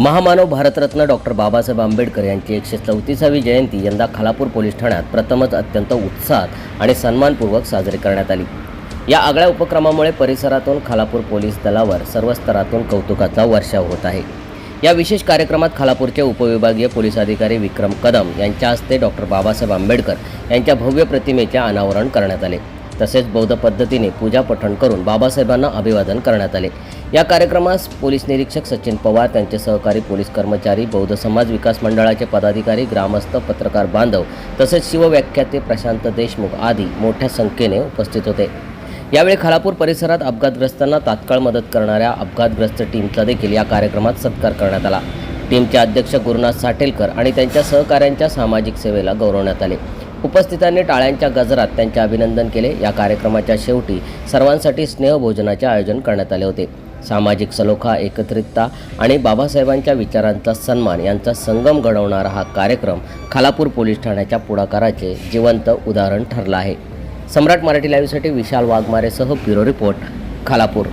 महामानव भारतरत्न डॉक्टर बाबासाहेब आंबेडकर यांची एकशे चौतीसावी जयंती यंदा खालापूर पोलीस ठाण्यात प्रथमच अत्यंत उत्साहात आणि सन्मानपूर्वक साजरी करण्यात आली. या आगळ्या उपक्रमामुळे परिसरातून खालापूर पोलीस दलावर सर्व स्तरातून कौतुकाचा वर्षाव होत आहे. या विशेष कार्यक्रमात खालापूरचे उपविभागीय पोलीस अधिकारी विक्रम कदम यांच्या हस्ते डॉक्टर बाबासाहेब आंबेडकर यांच्या भव्य प्रतिमेचे अनावरण करण्यात आले. तसेच बौद्ध पद्धतीने पूजा पठण करून बाबासाहेबांना अभिवादन करण्यात आले. या कार्यक्रमास पोलीस निरीक्षक सचिन पवार त्यांचे सहकारी पोलीस कर्मचारी बौद्ध समाज विकास मंडळाचे पदाधिकारी ग्रामस्थ पत्रकार बांधव तसेच शिवव्याख्याते प्रशांत देशमुख आदी मोठ्या संख्येने उपस्थित होते. यावेळी खालापूर परिसरात अपघातग्रस्तांना तात्काळ मदत करणाऱ्या अपघातग्रस्त टीमचा देखील या कार्यक्रमात सत्कार करण्यात आला. टीमचे अध्यक्ष गुरुनाथ साटेलकर आणि त्यांच्या सहकाऱ्यांच्या सामाजिक सेवेला गौरवण्यात आले. उपस्थितांनी टाळ्यांच्या गजरात त्यांचे अभिनंदन केले. या कार्यक्रमाच्या शेवटी सर्वांसाठी स्नेहभोजनाचे आयोजन करण्यात आले होते. सामाजिक सलोखा एकत्रितता आणि बाबासाहेबांच्या विचारांचा सन्मान यांचा संगम घडवणारा हा कार्यक्रम खालापूर पोलीस ठाण्याच्या पुढाकाराचे जिवंत उदाहरण ठरलं आहे. सम्राट मराठी लाईव्हसाठी विशाल वाघमारेसह ब्युरो रिपोर्ट खालापूर.